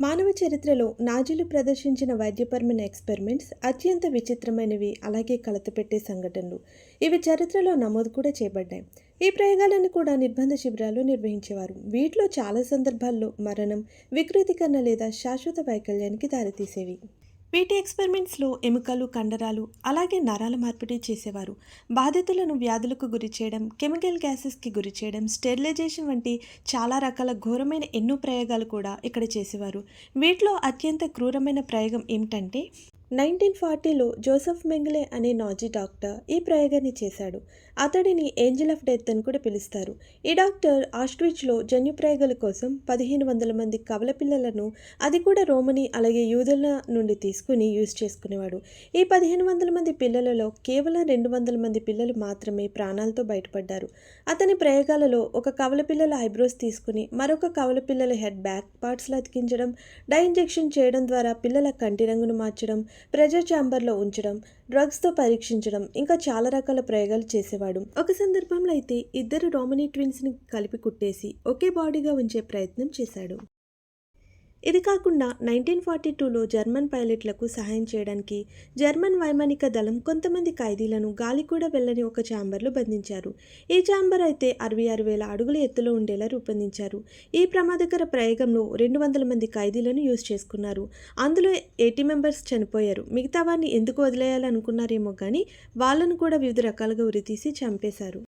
మానవ చరిత్రలో నాజీలు ప్రదర్శించిన వైద్యపరమైన ఎక్స్పెరిమెంట్స్ అత్యంత విచిత్రమైనవి అలాగే కలతపెట్టే సంఘటనలు. ఇవి చరిత్రలో నమోదు కూడా చేయబడ్డాయి. ఈ ప్రయోగాలను కూడా నిర్బంధ శిబిరాలు నిర్వహించేవారు. వీటిలో చాలా సందర్భాల్లో మరణం వికృతీకరణ లేదా శాశ్వత వైకల్యానికి దారితీసేవి. వీటి ఎక్స్పెరిమెంట్స్లో ఎముకలు కండరాలు అలాగే నరాల మార్పిడి చేసేవారు. బాధితులను వ్యాధులకు గురి చేయడం కెమికల్ గ్యాసెస్కి గురి చేయడం స్టెరిలైజేషన్ వంటి చాలా రకాల ఘోరమైన ఎన్నో ప్రయోగాలు కూడా ఇక్కడ చేసేవారు. వీటిలో అత్యంత క్రూరమైన ప్రయోగం ఏమిటంటే నైన్టీన్ ఫార్టీలో జోసెఫ్ మెంగలే అనే నాజీ డాక్టర్ ఈ ప్రయోగాన్ని చేశాడు. అతడిని ఏంజల్ ఆఫ్ డెత్ అని కూడా పిలుస్తారు. ఈ డాక్టర్ ఆస్ట్రిచ్లో జన్యు ప్రయోగాల కోసం పదిహేను వందల మంది కవల పిల్లలను అది కూడా రోమని అలాగే యూదుల నుండి తీసుకుని యూజ్ చేసుకునేవాడు. ఈ పదిహేను వందల మంది పిల్లలలో కేవలం రెండు వందల మంది పిల్లలు మాత్రమే ప్రాణాలతో బయటపడ్డారు. అతని ప్రయోగాలలో ఒక కవల పిల్లల ఐబ్రోస్ తీసుకుని మరొక కవల పిల్లల హెడ్ బ్యాక్ పార్ట్స్లో అతికించడం డై ఇంజెక్షన్ చేయడం ద్వారా పిల్లల కంటి రంగును మార్చడం ప్రెజర్ ఛాంబర్లో ఉంచడం డ్రగ్స్తో పరీక్షించడం ఇంకా చాలా రకాల ప్రయోగాలు చేసేవాడు. ఒక సందర్భంలో అయితే ఇద్దరు రోమనీ ట్విన్స్ని కలిపి కుట్టేసి ఒకే బాడీగా ఉంచే ప్రయత్నం చేశాడు. ఇది కాకుండా నైన్టీన్ ఫార్టీ టూలో జర్మన్ పైలట్లకు సహాయం చేయడానికి జర్మన్ వైమానిక దళం కొంతమంది ఖైదీలను గాలి కూడా వెళ్ళని ఒక ఛాంబర్లో బంధించారు. ఈ ఛాంబర్ అయితే అరవై ఆరు వేల అడుగుల ఎత్తులో ఉండేలా రూపొందించారు. ఈ ప్రమాదకర ప్రయోగంలో రెండు వందల మంది ఖైదీలను యూజ్ చేసుకున్నారు. అందులో ఎయిటీ మెంబర్స్ చనిపోయారు. మిగతా వారిని ఎందుకు వదిలేయాలనుకున్నారేమో కానీ వాళ్ళను కూడా వివిధ రకాలుగా ఉరితీసి చంపేశారు.